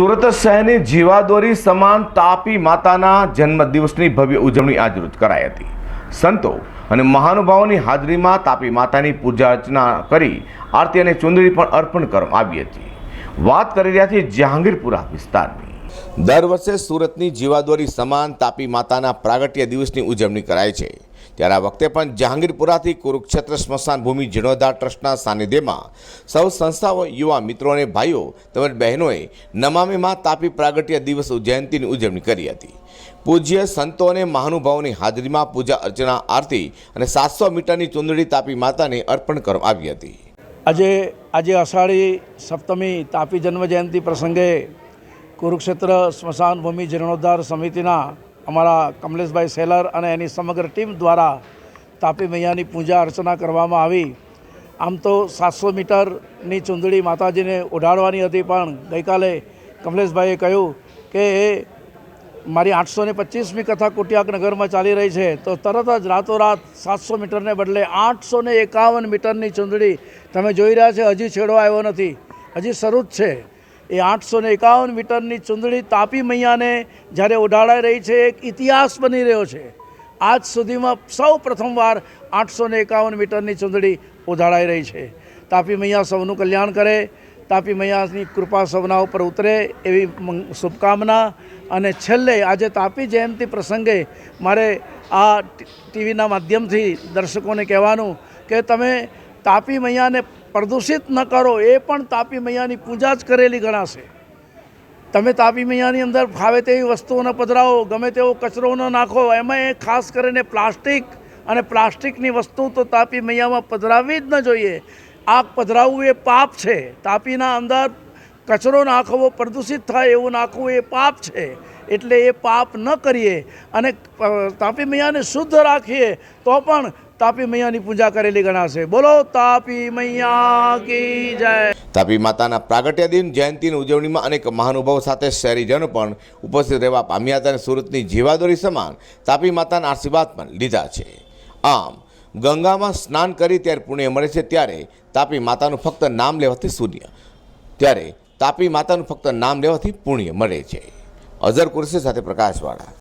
સુરત શહેરની જીવાદોરી સમાન તાપી માતાના જન્મદિવસની ભવ્ય ઉજવણી આજરોજ કરાઈ હતી. સંતો અને મહાનુભાવોની હાજરીમાં તાપી માતાની પૂજા અર્ચના કરી આરતી અને ચુંદડી પણ અર્પણ કરવામાં આવી હતી. વાત કરી રહ્યા છીએ જહાંગીરપુરા વિસ્તારની. દર વર્ષે સુરતની જીવાદોરી સમાન તાપી માતાના પ્રાગટ્ય દિવસની ઉજવણી કરાય છે. ત્યારે આ વખતે પણ જહાંગીરપુરાથી કુરુક્ષેત્ર સ્મશાન ભૂમિ જીર્ણોદ્ધાર ટ્રસ્ટના સાનિધ્યમાં સૌ સંસ્થાઓ, યુવા મિત્રો અને ભાઈઓ તેમજ બહેનોએ નમામીમાં તાપી પ્રાગટ્ય દિવસ જયંતિની ઉજવણી કરી હતી. પૂજ્ય સંતો અને મહાનુભાવોની હાજરીમાં પૂજા અર્ચના, આરતી અને સાતસો મીટરની ચુંદડી તાપી માતાને અર્પણ કરવામાં આવી હતી. આજે આજે અષાઢી સપ્તમી તાપી જન્મ જયંતિ પ્રસંગે કુરુક્ષેત્ર સ્મશાન ભૂમિ જીર્ણોદ્ધાર સમિતિના અમારા કમલેશભાઈ સેલર અને એની સમગ્ર ટીમ દ્વારા તાપી મૈયાની પૂજા અર્ચના કરવામાં આવી. આમ તો સાતસો મીટરની ચુંદડી માતાજીને ઉડાડવાની હતી, પણ ગઈકાલે કમલેશભાઈએ કહ્યું કે એ મારી આઠસો ને પચીસમી કથા કુટિયાકનગરમાં ચાલી રહી છે, તો તરત જ રાતોરાત સાતસો મીટરને બદલે આઠસો ને એકાવન મીટરની ચૂંદડી તમે જોઈ રહ્યા છે, હજી છેડો આવ્યો નથી. હજી શરૂ જ છે. એ આઠસો ને એકાવન મીટરની ચૂંદડી તાપી મૈયાને જ્યારે ઉડાડાઈ રહી છે, એક ઇતિહાસ બની રહ્યો છે. આજ સુધીમાં સૌ પ્રથમવાર આઠસો ને એકાવન મીટરની ચૂંદડી ઉડાડાઈ રહી છે. તાપી મૈયા સૌનું કલ્યાણ કરે, તાપી મૈયાની કૃપા સૌના ઉપર ઉતરે એવી શુભકામના અને છેલ્લે આજે તાપી જયંતિ પ્રસંગે મારે આ ટીવીના માધ્યમથી દર્શકોને કહેવાનું કે તમે તાપી મૈયાને પ્રદૂષિત ન કરો, એ પણ તાપી મૈયાની પૂજા જ કરેલી ગણાશે. તમે તાપી મૈયાની અંદર ફાવે તેવી વસ્તુઓને પધરાવો, ગમે તેવો કચરો ન નાખો, એમાં ખાસ કરીને પ્લાસ્ટિક અને પ્લાસ્ટિકની વસ્તુ તો તાપી મૈયામાં પધરાવવી જ ન જોઈએ. આગ પધરાવવું એ પાપ છે. તાપીના અંદર કચરો નાખવો પ્રદૂષિત થાય એવું નાખવું એ પાપ છે. એટલે એ પાપ ન કરીએ અને તાપી મૈયાને શુદ્ધ રાખીએ તો પણ તાપી મૈયાની પૂજા કરેલી ગણાશે. બોલો, તાપી મૈયા કી જય. તાપી માતાના પ્રાગટ્ય દિન, જયંતિની ઉજવણીમાં અનેક મહાનુભાવો સાથે શહેરીજનો પણ ઉપસ્થિત રહેવા પામ્યા હતા અને સુરતની જીવાદોરી સમાન તાપી માતાના આશીર્વાદ પણ લીધા છે. આમ, ગંગામાં સ્નાન કરી ત્યારે પુણ્ય મળે છે ત્યારે તાપી માતાનું ફક્ત નામ લેવાથી શૂન્ય. ત્યારે તાપી માતાનું ફક્ત નામ લેવાથી પુણ્ય મળે છે. અઝર કુરશી સાથે પ્રકાશવાળા.